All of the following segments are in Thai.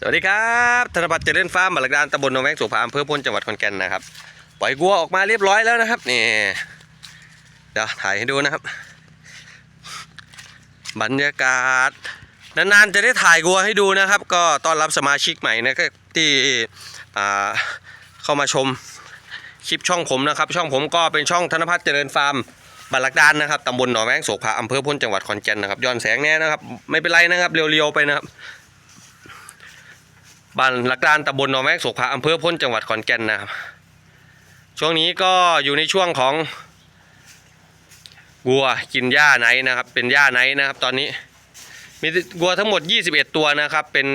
สวัสดีครับธนบัตรเจริญฟาร์มบัลลังก์ดานตำบลหนองแวงสุพรรณอำเภอพลจังหวัดขอนแก่นนะครับ ปล่อยวัวออกมาเรียบร้อยแล้วนะครับนี่เดี๋ยวถ่ายให้ดูนะครับ บรรยากาศ นานๆจะได้ถ่ายวัวให้ดูนะครับ ก็ต้อนรับสมาชิกใหม่นะที่เข้ามาชมคลิปช่องผมนะครับ ช่องผมก็เป็นช่องธนพัฒน์เจริญฟาร์มบัลลักดานนะครับตำบลหนองแวงโศกผาอำเภอพ้นจังหวัดขอนแก่นนะครับย้อนแสงแน่นะครับ ไม่เป็นไรนะครับเรียวๆไปนะครับ บ้านหลักดานตำบลหนองแวงโศกผาอำเภอพ้นจังหวัดขอนแก่นนะครับช่วงนี้ก็อยู่ในช่วงของวัวกินหญ้าไนนะครับ เป็นหญ้าไนนะครับ ตอนนี้มีวัวทั้งหมด 21 ตัวนะครับ เป็น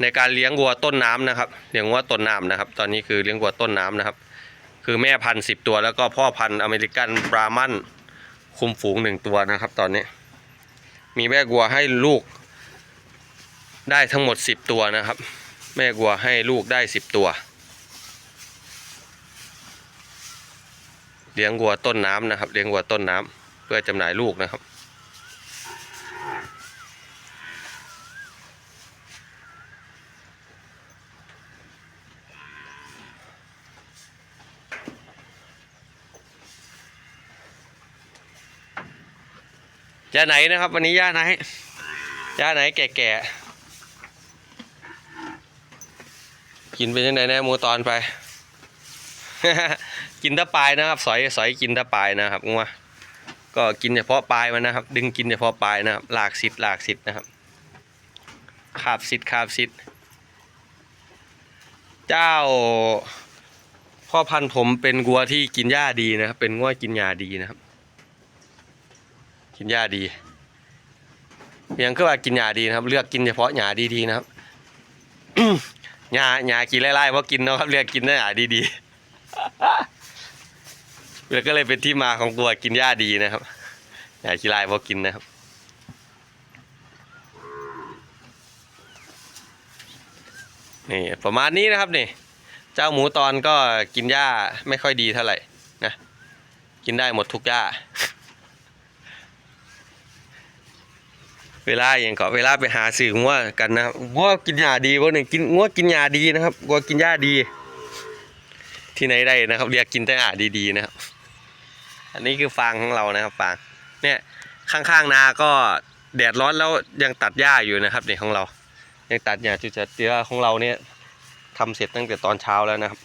ในการเลี้ยงวัวต้นน้ำนะครับ เลี้ยงวัวต้นน้ำนะครับ ตอนนี้คือเลี้ยงวัวต้นน้ำนะครับ คือแม่พันธุ์สิตัว แล้วก็พ่อพันธุ์อเมริกันบรามันคุมฝูงหนึ่งตัวนะครับ ตอนนี้ มีแม่วัวให้ลูก ได้ทั้งหมด 10 ตัวนะครับ แม่วัวให้ลูกได้ 10 ตัว เลี้ยงวัวต้นน้ำนะครับ เลี้ยงวัวต้นน้ำเพื่อจำหน่ายลูกนะครับย่าไหนนะครับ วันนี้ย่าไหนย่าไหนแก่ๆ กินเป็นยังไงแน่หมูตอนไป กินตะปลายนะครับ สอยสอยกินตะปลายนะครับงัวก็กินเฉพาะปลายมันนะครับ ดึงกินเฉพาะปลายนะครับหลากสิทธิ์หลากสิทธิ์นะครับคาบสิทธิ์คาบสิทธิ์เจ้าพ่อพันธุ์ผมเป็นวัวที่กินหญ้าดีนะครับ เป็นงัวกินหญ้าดีนะครับ กินหญ้าดีเพียงคือว่ากินหญ้าดีนะครับ เลือกกินเฉพาะหญ้าดีๆนะครับ หญ้าหญ้ากินไล่ๆเพราะกินเนาะครับเลือกกินได้หญ้าดีๆแล้วก็เลยเป็นที่มาของตัวกินหญ้าดีนะครับหญ้าขี้ไล่เพราะกินนะครับนี่ประมาณนี้นะครับนี่ เจ้าหมูตอนก็กินหญ้าไม่ค่อยดีเท่าไหร่นะกินได้หมดทุกหญ้า เวลาอย่างก็เวลาไปหาสื่องัวกันนะครับงัวกินหญ้าดีพวกหนึ่งกินงัวกินหญ้าดีนะครับงัวกินหญ้าดี ที่ไหนได้นะครับเรียกกินแต่หญ้าดีๆนะครับ อันนี้คือฟางของเรานะครับฟางเนี่ยข้างๆนาก็แดดร้อนแล้วยังตัดหญ้าอยู่นะครับเนี่ยของเรา ยังตัดหญ้าจุดๆเดี๋ยของเราเนี่ยทำเสร็จตั้งแต่ตอนเช้าแล้วนะครับ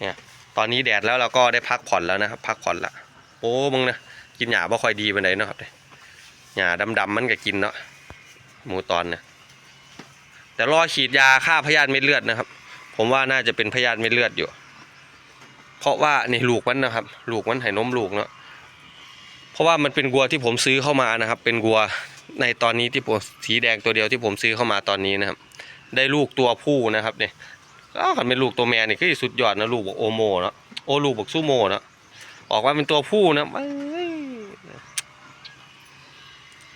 เนี่ย ตอนนี้แดดแล้วเราก็ได้พักผ่อนแล้วนะครับ พักผ่อนละ โอ้มึงนะกินหญ้าบ่ค่อยดีไปไหนนะครับเนี่ย หญ้าดำๆมันก็กินเนาะหมูตอนเนี่ยแต่รอฉีดยาฆ่าพยาธิเม็ดเลือดนะครับ ผมว่าน่าจะเป็นพยาธิเม็ดเลือดอยู่ เพราะว่านี่ลูกมันนะครับ ลูกมันให้นมลูกเนาะเพราะว่ามันเป็นวัวที่ผมซื้อเข้ามานะครับ เป็นวัวในตอนนี้ที่ผมสีแดงตัวเดียวที่ผมซื้อเข้ามาตอนนี้นะครับ ได้ลูกตัวผู้นะครับเนี่ยอ้าวคันเป็นลูกตัวแม่นี่ก็สุดยอดนะลูกบอกโอโมเนาะโอลูกบอกซูโมเนาะออกมาเป็นตัวผู้นะเอ้ย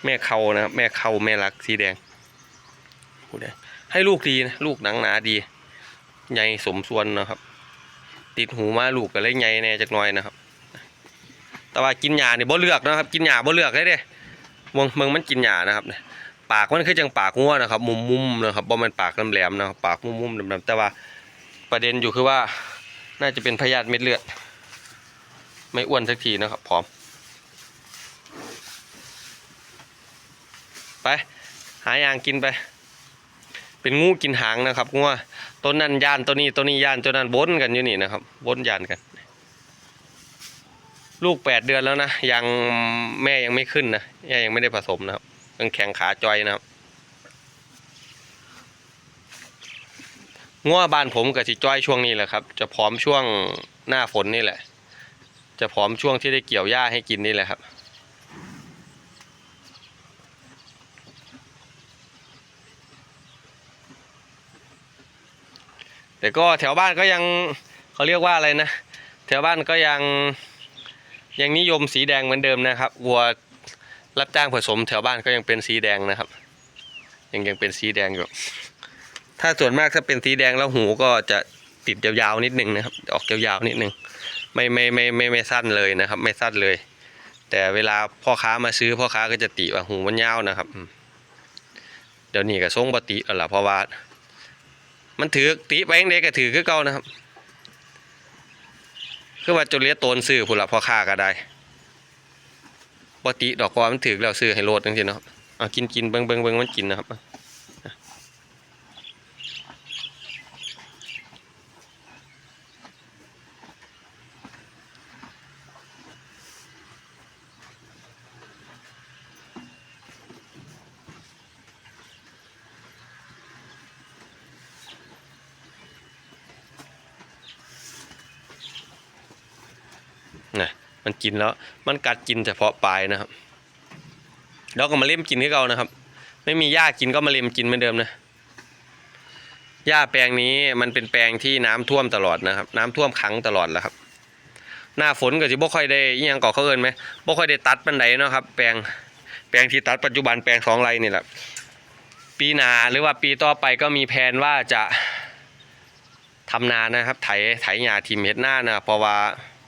แม่เขานะครับ แม่เขาแม่รักสีแดงผู้แดให้ลูกดีนะลูกหนังหนาดีใหญ่สมส่วนนะครับ ติดหูมาลูกก็เลยใหญ่แน่จักหน่อยนะครับ แต่ว่ากินหญ้านี่บ่เลือกนะครับ กินหญ้าบ่เลือกเลยเด้เมืองเมืองมันกินหญ้านะครับเนี่ยปากมันคือจังปากงัวนะครับ มุมมุมนะครับบ่มันปากแหลมๆนะครับปากมุมมุมดำๆแต่ว่าประเด็นอยู่คือว่า น่าจะเป็นพยาธิเม็ดเลือด ไม่อ้วนสักทีนะครับผอม ไป หาอย่างกินไป เป็นงูกินหางนะครับงัวต้นนั้นย่านต้นนี้ต้นนี้ย่านต้นนั้นบนกันอยู่นี่นะครับบนย่านกัน ลูกแปดเดือนแล้วนะยังแม่ยังไม่ขึ้นนะแม่ยังไม่ได้ผสมนะครับยังแข็งขาจอยนะครับงัวบ้านผมกับสิจ้อยช่วงนี้แหละครับ จะพร้อมช่วงหน้าฝนนี่แหละ จะพร้อมช่วงที่ได้เกี่ยวหญ้าให้กินนี่แหละครับ แต่ก็แถวบ้านก็ยังเขาเรียกว่าอะไรนะ แถวบ้านก็ยังยังนิยมสีแดงเหมือนเดิมนะครับวัวรับจ้างผสมแถวบ้านก็ยังเป็นสีแดงนะครับ ยังยังเป็นสีแดงอยู่ถ้าส่วนมากถ้าเป็นสีแดงแล้วหูก็จะติดยาวๆนิดนึงนะครับ ออกยาวๆนิดนึงไม่ไม่ไม่ไม่ไม่สั้นเลยนะครับ ไม่สั้นเลย แต่เวลาพ่อค้ามาซื้อพ่อค้าก็จะติว่าหูมันยาวนะครับอืมดี๋ยวนี้ก็ทรงปติแล้วล่ะเพราะว่า มันถือตีไปเองเด็กก็ถือคือเก่านะครับ คือว่าจุเลียโตนซื้อผุละพอค่าก็ได้ปติดอกกว่ามันถือแล้วซื้อให้โลดจังซี่เนาะครับเอากินกินเบิ่งเบิ่งเบิ่งมันกินนะครับ นะ มันกินแล้ว มันกัดกินเฉพาะปลายนะครับ แล้วก็มาเล่มกินให้เรานะครับ ไม่มีหญ้ากินก็มาเล่มกินเหมือนเดิมนะหญ้าแปลงนี้มันเป็นแปลงที่น้ำท่วมตลอดนะครับ น้ำท่วมขังตลอดแล้วครับ หน้าฝนก็จะบ่ค่อยได้ยังก่อเขาเอินไหมบ่ค่อยได้ตัดปันไดเนาะครับ แปลงแปลงที่ตัดปัจจุบันแปลงสองไร่นี่แหละปีนาหรือว่าปีต่อไปก็มีแผนว่าจะทำนานะครับ ไถไถหญ้าทิมเฮ็ดหน้านะเพราะว่า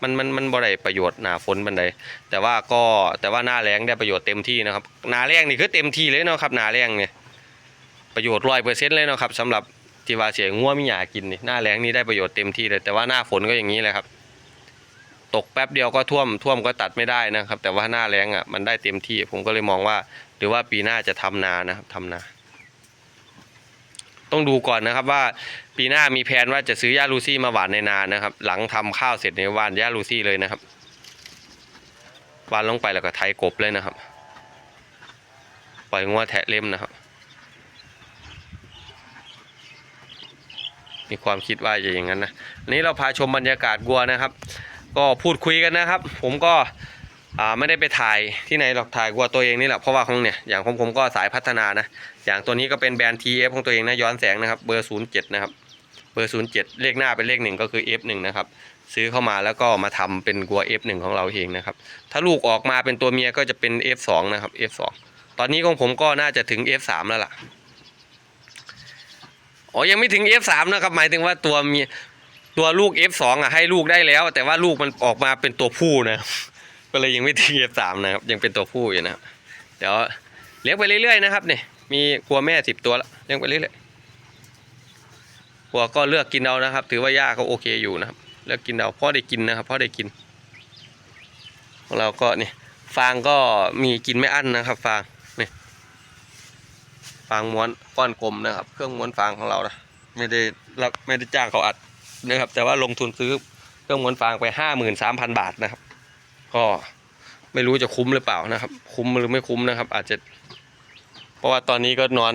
มันมันมันบ่ได้ประโยชน์หนาฝนบันไดแต่ว่าก็แต่ว่าหน้าแรงได้ประโยชน์เต็มที่นะครับหนาแรงนี่คือเต็มที่เลยเนาะครับหนาแรงเนี่ยประโยชน์ร้อยเปอร์เซ็นต์เลยเนาะครับสำหรับที่ว่าเสียงัวมีหยากินนี่หน้าแรงนี่ได้ประโยชน์เต็มที่เลยแต่ว่าหน้าฝนก็อย่างนี้แหละครับ ตกแป๊บเดียวก็ท่วมท่วมก็ตัดไม่ได้นะครับ แต่ว่าหน้าแรงอะมันได้เต็มที่ ผมก็เลยมองว่า หรือว่าปีหน้าจะทำนานะครับทำนา ต้องดูก่อนนะครับว่าปีหน้ามีแผนว่าจะซื้อย่าลูซี่มาหวานในนานะครับ หลังทำข้าวเสร็จในหวานย่าลูซี่เลยนะครับหวานลงไปแล้วก็ไถกบเลยนะครับ ปล่อยงัวแทะเล่มนะครับ มีความคิดว่าจะอย่างนั้นนะอันนี้เราพาชมบรรยากาศวัวนะครับ ก็พูดคุยกันนะครับ ผมก็ ไม่ได้ไปถ่ายที่ไหนหรอกถ่ายวัวตัวเองนี่แหละเพราะว่าของเนี่ยอย่างผมผมก็สายพัฒนานะอย่างตัวนี้ก็เป็นแบรนด์ TF ของตัวเองนะย้อนแสงนะครับเบอร์ 07 นะครับเบอร์ 07 เลขหน้าเป็นเลขหนึ่งก็คือ F1 นะครับซื้อเข้ามาแล้วก็มาทำเป็นกัว F1 ของเราเองนะครับถ้าลูกออกมาเป็นตัวเมียก็จะเป็น F2 นะครับ F2 ตอนนี้ของผมก็น่าจะถึง F3 แล้วล่ะอ๋อยังไม่ถึง F3 นะครับหมายถึงว่าตัวเมียตัวลูก F2 อะให้ลูกได้แล้ว แต่ว่าลูกมันออกมาเป็นตัวผู้นะ ก็เลยยังไม่ถึง F3 นะครับ ยังเป็นตัวผู้อยู่นะครับ เดี๋ยวเลี้ยงไปเรื่อยๆนะครับเนี่ยมีกัวแม่สิบตัวแล้วเลี้ยงไปเรื่อยๆกัวก็เลือกกินเอานะครับ ถือว่าย่าเขาโอเคอยู่นะครับเลือกกินเอาพ่อได้กินนะครับพ่อได้กินของเราก็นี่ฟางก็มีกินไม่อั้นนะครับฟางนี่ฟางม้วนก้อนกลมนะครับ เครื่องม้วนฟางของเรานะไม่ได้รับไม่ได้จ้างเขาอัดนะครับ แต่ว่าลงทุนซื้อเครื่องม้วนฟางไปห้าหมื่นสามพันบาทนะครับ ก็ไม่รู้จะคุ้มหรือเปล่านะครับ คุ้มหรือไม่คุ้มนะครับ อาจจะ เพราะว่าตอนนี้ก็นอน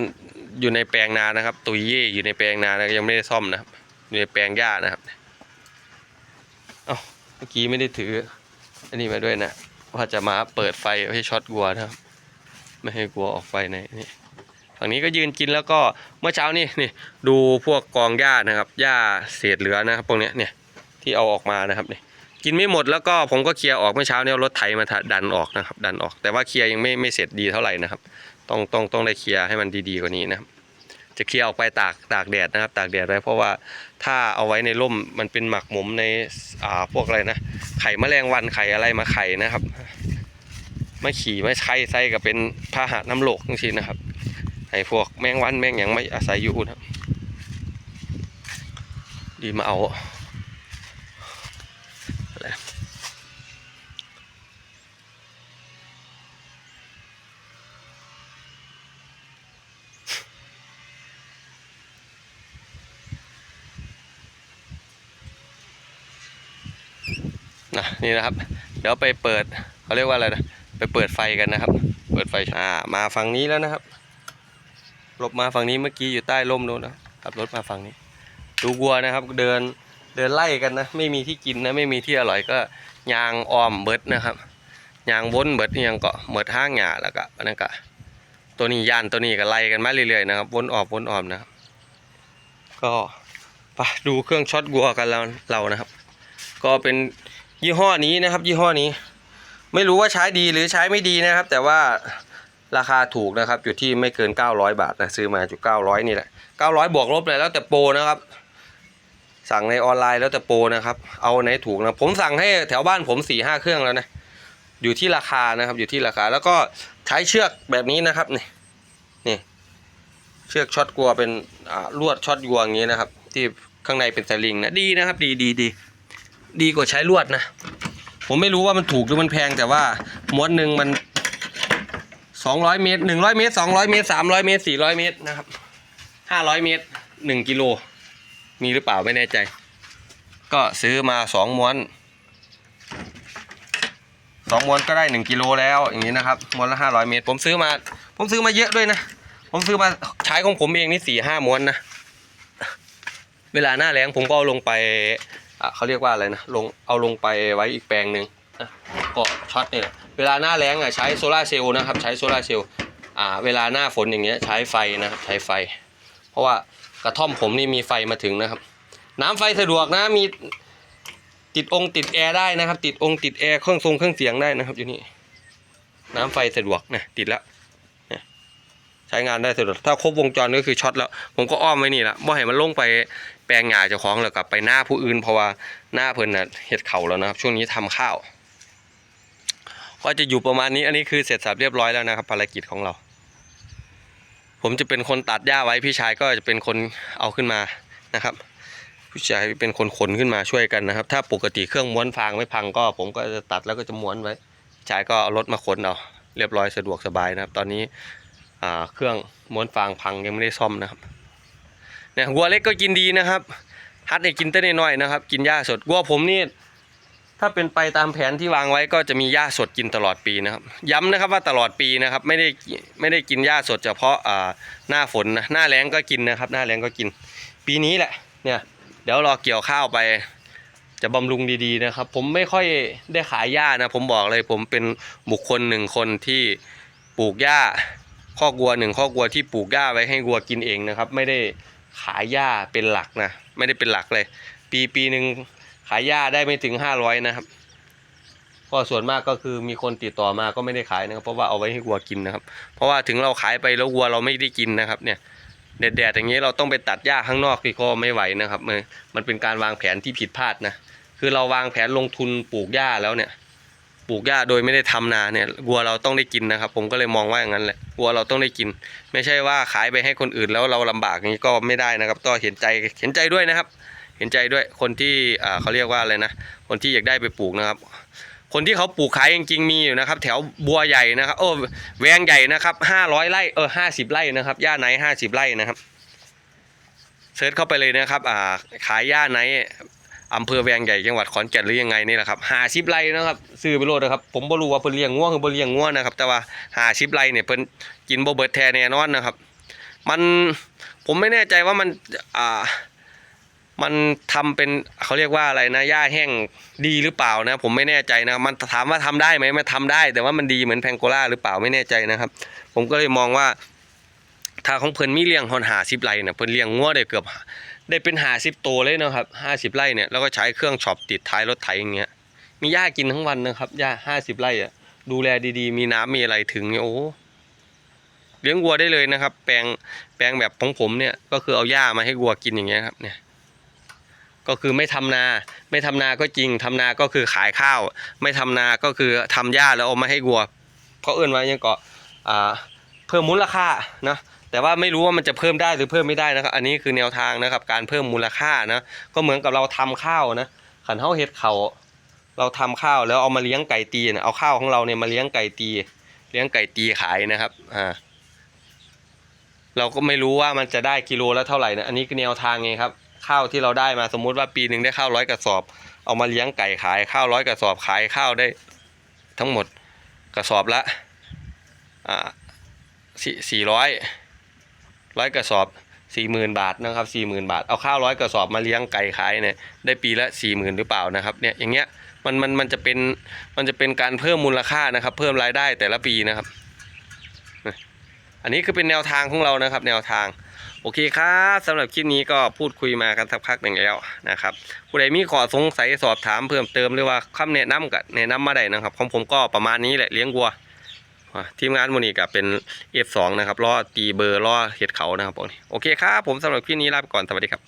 อยู่ในแปลงนานะครับ ตุยเย่อยู่ในแปลงนานะยังไม่ได้ซ่อมนะครับอยู่ในแปลงหญ้านะครับเอ้าเมื่อกี้ไม่ได้ถือ อันนี้มาด้วยนะว่าจะมาเปิดไฟให้ช็อตวัวนะครับ ไม่ให้วัวออกไฟในนี่ฝั่งนี้ก็ยืนกินแล้วก็เมื่อเช้านี่นี่ดูพวกกองหญ้านะครับหญ้าเศษเหลือนะครับพวกเนี้ยเนี่ยที่เอาออกมานะครับนี่ กินไม่หมดแล้วก็ผมก็เคลียร์ออกเมื่อเช้าเนี่ยรถไถมาดันออกนะครับ ดันออก แต่ว่าเคลียร์ยังไม่ไม่เสร็จดีเท่าไหร่นะครับ ต้องต้องต้องได้เคลียร์ให้มันดีๆกว่านี้นะครับ จะเคลียร์ออกไปตากตากแดดนะครับ ตากแดดไว้เพราะว่าถ้าเอาไว้ในร่มมันเป็นหมักหมมในอ่าพวกอะไรนะไข่แมลงวันไข่อะไรมาไข่นะครับไม่ขี่ไม่ไข่ใส่ก็เป็นพาหะน้ำโลกจริงๆนะครับไอ้พวกแมงวันแมงอย่างไม่อาศัยอยู่นะครับดีมาเอา นี่นะครับ เดี๋ยวไปเปิดเขาเรียกว่าอะไรนะไปเปิดไฟกันนะครับ เปิดไฟอ่ามาฝั่งนี้แล้วนะครับหลบมาฝั่งนี้เมื่อกี้อยู่ใต้ร่มโน้นนะขับรถมาฝั่งนี้ ดูวัวนะครับ เดินเดินไล่กันนะไม่มีที่กินนะไม่มีที่อร่อยก็ยางอ้อมเบิดนะครับยางวนเบิดยังเก็เบิดห้างหยาแล้วก็อันนั้นก็ตัวนี้ย่านตัวนี้ก็ไล่กันมาเรื่อยๆนะครับวนออกวนออมนะครับก็ไปดูเครื่องช็อตวัวกันแล้วเรานะครับ ก็เป็น ยี่ห้อนี้นะครับ ยี่ห้อนี้ ไม่รู้ว่าใช้ดีหรือใช้ไม่ดีนะครับ แต่ว่าราคาถูกนะครับ อยู่ที่ไม่เกิน 900 บาทนะซื้อมาอยู่ 900 นี่แหละ 900 บวกลบเลยแล้วแต่โปรนะครับ สั่งในออนไลน์แล้วแต่โปรนะครับ เอาไหนถูกนะ ผมสั่งให้แถวบ้านผม4ี่ห้าเครื่องแล้วนะ อยู่ที่ราคานะครับ อยู่ที่ราคา แล้วก็ใช้เชือกแบบนี้นะครับ นี่ นี่ เชือกช็อตกัวเป็นอ่าลวดช็อตกัวอย่างนี้นะครับ ที่ข้างในเป็นสลิงนะ ดีนะครับ ดีดีดี ดีกว่าใช้ลวดนะ ผมไม่รู้ว่ามันถูกหรือมันแพงแต่ว่าม้วนหนึ่งมันสองร้อยเมตรหนึ่งร้อยเมตรสองร้อยเมตรสามร้อยเมตรสี่ร้อยเมตรนะครับห้าร้อยเมตรหนึ่งกิโลมีหรือเปล่าไม่แน่ใจ ก็ซื้อมาสองม้วนสองม้วนก็ได้หนึ่งกิโลแล้วอย่างนี้นะครับม้วนละห้าร้อยเมตร ผมซื้อมา ผมซื้อมาเยอะด้วยนะ ผมซื้อมาใช้ของผมเองนี่สี่ห้าม้วนนะ เวลาหน้าแรงผมก็เอาลงไป เขาเรียกว่าอะไรนะลงเอาลงไปไว้อีกแปลงหนึ่งนะก็ช็อตเนี่ยเวลาหน้าแรงอะใช้โซลาเซลล์นะครับใช้โซลาเซลล์อ่าเวลาหน้าฝนอย่างเงี้ยใช้ไฟนะครับใช้ไฟ เพราะว่ากระท่อมผมนี่มีไฟมาถึงนะครับ น้ำไฟสะดวกนะมีติดองค์ติดแอร์ได้นะครับ ติดองค์ติดแอร์เครื่องทรงเครื่องเสียงได้นะครับ อยู่นี่น้ำไฟสะดวกนะติดแล้วใช้งานได้สะดวกถ้าครบวงจรก็คือช็อตแล้ว ผมก็อ้อมไว้นี่ละบ่ให้มันลงไป แปลงหญ้าเจ้าของแล้วกลับไปหน้าผู้อื่นเพราะว่าหน้าเพิ่นน่ะเฮ็ดเข่าแล้วนะครับ ช่วงนี้ทำข้าว ก็จะอยู่ประมาณนี้ อันนี้คือเสร็จสับเรียบร้อยแล้วนะครับ ภารกิจของเรา ผมจะเป็นคนตัดหญ้าไว้พี่ชายก็จะเป็นคนเอาขึ้นมานะครับพี่ชายเป็นคนขนขึ้นมาช่วยกันนะครับ ถ้าปกติเครื่องม้วนฟางไม่พังก็ ผมก็จะตัดแล้วก็จะม้วนไว้ชายก็เอารถมาขนเอาเรียบร้อยสะดวกสบายนะครับ ตอนนี้อ่าเครื่องม้วนฟางพังยังไม่ได้ซ่อมนะครับ เนี่ยวัวเล็กก็กินดีนะครับฮัดเนี่ยกินเต้นน้อยนะครับ กินหญ้าสดวัวผมนี่ถ้าเป็นไปตามแผนที่วางไว้ก็จะมีหญ้าสดกินตลอดปีนะครับ ย้ำนะครับว่าตลอดปีนะครับไม่ได้ไม่ได้กินหญ้าสดเฉพาะอ่าหน้าฝนนะหน้าแล้งก็กินนะครับ หน้าแล้งก็กิน ปีนี้แหละเนี่ยเดี๋ยวรอเกี่ยวข้าวไปจะบำรุงดีๆนะครับ ผมไม่ค่อยได้ขายหญ้านะ ผมบอกเลยผมเป็นบุคคลหนึ่งคนที่ปลูกหญ้าข้อกวัวหนึ่งข้อกวัวที่ปลูกหญ้าไว้ให้วัวกินเองนะครับ ไม่ได้ ขายหญ้าเป็นหลักนะ ไม่ได้เป็นหลักเลย ปีปีหนึ่งขายหญ้าได้ไม่ถึงห้าร้อยนะครับก็ส่วนมากก็คือมีคนติดต่อมาก็ไม่ได้ขายนะครับ เพราะว่าเอาไว้ให้วัวกินนะครับ เพราะว่าถึงเราขายไปแล้ววัวเราไม่ได้กินนะครับ เนี่ยแดดๆอย่างนี้เราต้องไปตัดหญ้าข้างนอกที่ก็ไม่ไหวนะครับมันมันเป็นการวางแผนที่ผิดพลาดนะคือเราวางแผนลงทุนปลูกหญ้าแล้วเนี่ย ลูกหญ้าโดยไม่ได้ทำนาเนี่ยวัวเราต้องได้กินนะครับ ผมก็เลยมองว่าอย่างนั้นแหละวัวเราต้องได้กิน ไม่ใช่ว่าขายไปให้คนอื่นแล้วเราลำบากอย่างนี้ก็ไม่ได้นะครับต้อเห็นใจเห็นใจด้วยนะครับ เห็นใจด้วยคนที่เขาเรียกว่าอะไรนะ คนที่อยากได้ไปปลูกนะครับ คนที่เขาปลูกขายจริงๆมีอยู่นะครับ แถวบัวใหญ่นะครับโอ้แวงใหญ่นะครับห้าร้อยไร่เออห้าสิบไร่นะครับหญ้าไนห้าสิบไร่นะครับเซิร์ชเข้าไปเลยนะครับอ่าขายหญ้าไน อำเภอแวงใหญ่จังหวัดขอนแก่นหรือยังไงนี่แหละครับหาชิบไรนะครับซื้อไปโลดนะครับผมบ่รู้ว่าเพิ่นเลี้ยงง่วงหรือบ่เลี้ยงง่วนะครับ แต่ว่าหาชิบไรเนี่ยเพิ่นกินบ่เบิดแท้แน่นอนนะครับ มันผมไม่แน่ใจว่ามันอ่ามันทำเป็นเขาเรียกว่าอะไรนะหญ้าแห้งดีหรือเปล่านะ ผมไม่แน่ใจนะมันถามว่าทำได้ไหมมันทำได้ แต่ว่ามันดีเหมือนแพงโกล่าหรือเปล่าไม่แน่ใจนะครับ ผมก็เลยมองว่าถ้าของเพิ่นมีเลี้ยงหอนหาสิบไร่เนี่ยเพิ่นเลี้ยงงัวได้เกือบ ได้เป็นหาสิบตัวเลยนะครับห้าสิบไร่เนี่ยแล้วก็ใช้เครื่องช็อปติดท้ายรถไถอย่างเงี้ยมีหญ้ากินทั้งวันนะครับหญ้าห้าสิบไร่อะดูแลดีๆ มีน้ำมีอะไรถึงเนี่ยโอ้เลี้ยงวัวได้เลยนะครับ แปลงแปลงแบบของผมเนี่ยก็คือเอาหญ้ามาให้วัวกินอย่างเงี้ยครับเนี่ยก็คือไม่ทำนาไม่ทำนาก็จริงทำนาก็คือขายข้าว ไม่ทำนาก็คือทำหญ้าแล้วเอามาให้วัวเขาเอื้นว่ายังเกาะเพิ่มมูลค่านะ แต่ว่าไม่รู้ว่ามันจะเพิ่มได้หรือเพิ่มไม่ได้นะครับ อันนี้คือแนวทางนะครับ การเพิ่มมูลค่านะ ก็เหมือนกับเราทำข้าวนะ ขันเท้าเฮ็ดเขาเราทำข้าวแล้วเอามาเลี้ยงไก่ตีนะเอาข้าวของเราเนี่ยมาเลี้ยงไก่ตี เลี้ยงไก่ตีขายนะครับ อ่า เราก็ไม่รู้ว่ามันจะได้กิโลละเท่าไหร่นะ อันนี้คือแนวทางไงครับ ข้าวที่เราได้มาสมมุติว่าปีหนึ่งได้ข้าวร้อยกระสอบ เอามาเลี้ยงไก่ขายข้าวร้อยกระสอบขายข้าวได้ ทั้งหมดกระสอบละ อ่าสี่สี่ร้อย ร้อยกระสอบสี่หมื่นบาทนะครับสี่หมื่นบาท เอาข้าวร้อยกระสอบมาเลี้ยงไก่ขายเนี่ยได้ปีละสี่หมื่นหรือเปล่านะครับเนี่ยอย่างเงี้ยมันมันมันจะเป็นมันจะเป็นการเพิ่มมูลค่านะครับ เพิ่มรายได้แต่ละปีนะครับ อันนี้คือเป็นแนวทางของเรานะครับ แนวทางโอเคครับสำหรับคลิปนี้ก็พูดคุยมากันสักพักหนึ่งแล้วนะครับผู้ใดมีข้อสงสัยสอบถามเพิ่มเติมหรือว่าคำแนะนำกับแนะนำมาได้นะครับ ของผมก็ประมาณนี้แหละเลี้ยงวัว ทีมงานโมนี่กับเป็น F2 นะครับล้อตีเบอร์ล้อเห็ดเขานะครับโอเคครับผมสำหรับคลิปนี้ลาไปก่อนสวัสดีครับ